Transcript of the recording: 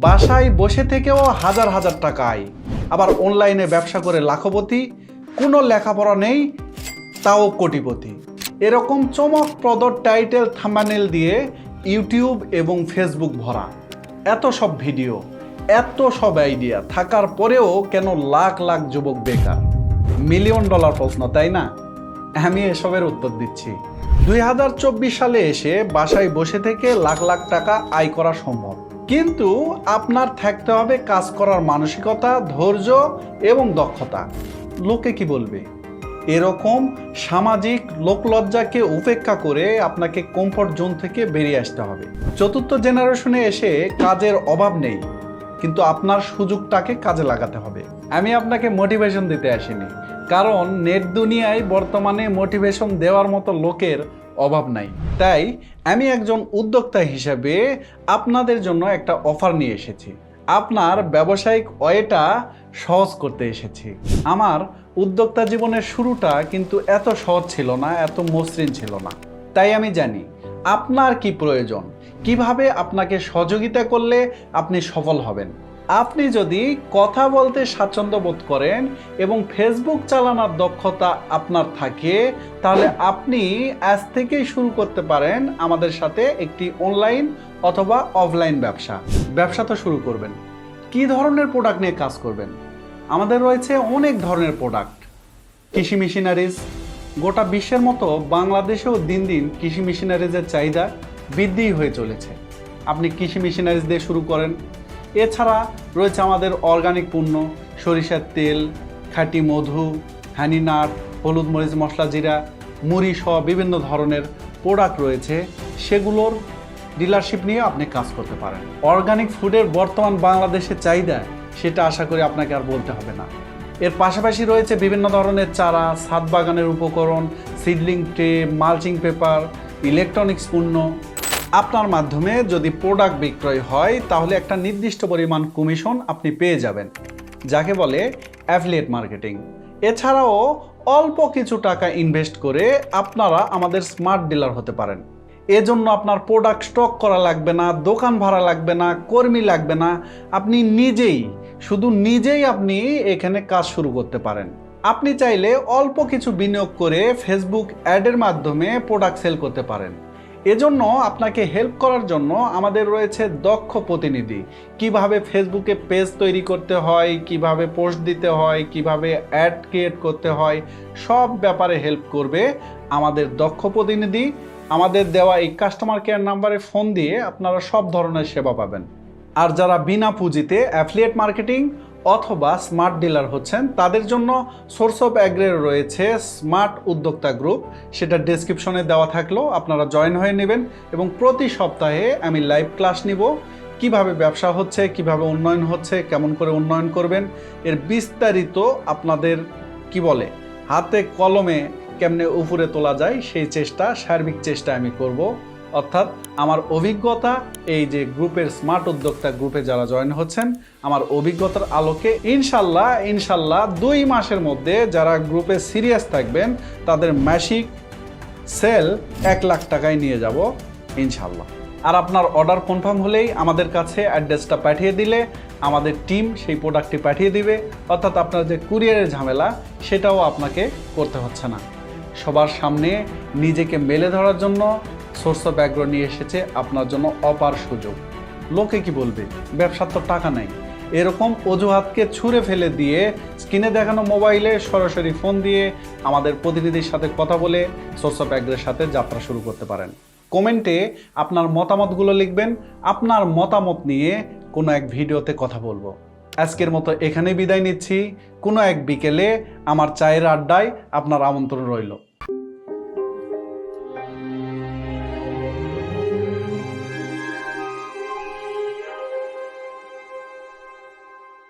বাসায় বসে থেকেও হাজার হাজার টাকা আয় আবার অনলাইনে ব্যবসা করে লাখপতি, কোনো লেখাপড়া নেই, তাও কোটিপতি। এরকম চমকপ্রদ টাইটেল থাম্বানেল দিয়ে ইউটিউব এবং ফেসবুক ভরা। এত সব ভিডিও, এত সব আইডিয়া, থাকার পরেও কেন লাখ লাখ যুবক বেকার? মিলিয়ন ডলার প্রশ্ন, তাই না? আমি এসবের উত্তর দিচ্ছি। দুই হাজার চব্বিশ সালে এসে বাসায় বসে থেকে লাখ লাখ টাকা আয় করা সম্ভব। কিন্তু আপনার থাকতে হবে কাজ করার মানসিকতা, ধৈর্য এবং দক্ষতা। লোকে কি বলবে? এরকম সামাজিক লোকলজ্জাকে উপেক্ষা করে আপনাকে কমফোর্ট জোন থেকে বেরিয়ে আসতে হবে। চতুর্থ জেনারেশনে এসে কাজের অভাব নেই, কিন্তু আপনার সুযোগটাকে কাজে লাগাতে হবে। আমি আপনাকে মোটিভেশন দিতে আসিনি, কারণ নেট দুনিয়ায় বর্তমানে মোটিভেশন দেওয়ার মতো লোকের অভাব নাই। তাই আমি একজন উদ্যোক্তা হিসেবে আপনাদের জন্য একটা অফার নিয়ে এসেছি। আপনার ব্যবসায়িক ওয়েটা সহজ করতে এসেছি। আমার উদ্যোক্তা জীবনের শুরুটা কিন্তু এত সহজ ছিল না, এত মসৃণ ছিল না। তাই আমি জানি, আপনার কি প্রয়োজন? কীভাবে আপনাকে সহযোগিতা করলে আপনি সফল হবেন? আপনি যদি কথা বলতে স্বাচ্ছন্দ্য বোধ করেন এবং ফেসবুক চালানোর দক্ষতা আপনার থাকে, তাহলে আপনি আজ থেকেই শুরু করতে পারেন আমাদের সাথে একটি অনলাইন অথবা অফলাইন ব্যবসা। ব্যবসা তো শুরু করবেন। কি ধরনের প্রোডাক্ট নিয়ে কাজ করবেন? আমাদের রয়েছে অনেক ধরনের প্রোডাক্ট কৃষি মেশিনারিজ গোটা বিশ্বের মতো বাংলাদেশেও দিন দিন কৃষি মেশিনারিজের চাহিদা বৃদ্ধি হয়ে চলেছে। আপনি কৃষি মেশিনারিজ দিয়ে শুরু করেন এছাড়া রয়েছে আমাদের অর্গানিক পণ্য, সরিষার তেল, খাঁটি মধু হ্যানিনাট হলুদ মরিচ, মশলা জিরা, মুড়ি সহ বিভিন্ন ধরনের প্রোডাক্ট রয়েছে। সেগুলোর ডিলারশিপ নিয়ে আপনি কাজ করতে পারেন। অর্গানিক ফুডের বর্তমান বাংলাদেশের চাহিদা, সেটা আশা করি আপনাকে আর বলতে হবে না। এর পাশাপাশি রয়েছে বিভিন্ন ধরনের চারা, ছাদ বাগানের উপকরণ seedling tray mulching paper electronics পণ্য আপনার মাধ্যমে যদি প্রোডাক্ট বিক্রয় হয়, তাহলে একটা নির্দিষ্ট পরিমাণ কমিশন আপনি পেয়ে যাবেন, যাকে বলে অ্যাফিলিয়েট মার্কেটিং এছাড়াও অল্প কিছু টাকা ইনভেস্ট করে আপনারা আমাদের স্মার্ট ডিলার হতে পারেন। এজন্য আপনার প্রোডাক্ট স্টক করা লাগবে না, দোকান ভাড়া লাগবে না, কর্মী লাগবে না, আপনি নিজেই, শুধু নিজেই আপনি এখানে কাজ শুরু করতে পারেন। আপনি চাইলে অল্প কিছু বিনিয়োগ করে ফেসবুক অ্যাডের মাধ্যমে প্রোডাক্ট সেল করতে পারেন। এজন্য আপনাকে হেল্প করার জন্য আমাদের রয়েছে দক্ষ প্রতিনিধি। কীভাবে ফেসবুকে পেজ তৈরি করতে হয়, কীভাবে পোস্ট দিতে হয়, কীভাবে অ্যাড ক্রিয়েট করতে হয়, সব ব্যাপারে হেল্প করবে আমাদের দক্ষ প্রতিনিধি। আমাদের দেওয়া এই কাস্টমার কেয়ার নাম্বারে ফোন দিয়ে আপনারা সব ধরনের সেবা পাবেন। আর যারা বিনা পুঁজিতে অ্যাফিলিয়েট মার্কেটিং অথবা স্মার্ট ডিলার হচ্ছেন, তাদের জন্য সোর্স অফ অ্যাগ্রের রয়েছে স্মার্ট উদ্যোক্তা গ্রুপ। সেটা ডেসক্রিপশনে দেওয়া থাকলেও আপনারা জয়েন হয়ে নেবেন এবং প্রতি সপ্তাহে আমি লাইভ ক্লাস নিব। কীভাবে ব্যবসা হচ্ছে, কীভাবে উন্নয়ন হচ্ছে, কেমন করে উন্নয়ন করবেন, এর বিস্তারিত আপনাদের কি বলে, হাতে কলমে কেমনে উপরে তোলা যায়, সেই চেষ্টা, সার্বিক চেষ্টা আমি করব। অর্থাৎ আমার অভিজ্ঞতা, এই যে গ্রুপের স্মার্ট উদ্যোক্তা গ্রুপে যারা জয়েন হচ্ছেন, আমার অভিজ্ঞতার আলোকে ইনশাল্লাহ ইনশাল্লাহ দুই মাসের মধ্যে যারা গ্রুপে সিরিয়াস থাকবেন, তাদের মাসিক সেল এক লাখ টাকায় নিয়ে যাব, ইনশাল্লাহ। আর আপনার অর্ডার কনফার্ম হলেই আমাদের কাছে অ্যাড্রেসটা পাঠিয়ে দিলে, আমাদের টিম সেই প্রোডাক্টটি পাঠিয়ে দিবে। অর্থাৎ আপনার যে কুরিয়ারের ঝামেলা, সেটাও আপনাকে করতে হচ্ছে না। সবার সামনে নিজেকে মেলে ধরার জন্য সোর্স অফ ব্যাকগ্রাউন্ড নিয়ে এসেছে আপনার জন্য অপার সুযোগ। লোকে কি বলবে? ব্যবসার তো টাকা নাই। এরকম অজুহাতকে ছুঁড়ে ফেলে দিয়ে স্ক্রিনে দেখানো মোবাইলে সরাসরি ফোন দিয়ে আমাদের প্রতিনিধির সাথে কথা বলে সোর্স অফ ব্যাকগ্রাউন্ডের সাথে যাত্রা শুরু করতে পারেন। কমেন্টে আপনার মতামতগুলো লিখবেন। আপনার মতামত নিয়ে কোনো এক ভিডিওতে কথা বলব। আজকের মতো এখানে বিদায় নিচ্ছি। কোনো এক বিকেলে আমার চায়ের আড্ডায় আপনার আমন্ত্রণ রইল।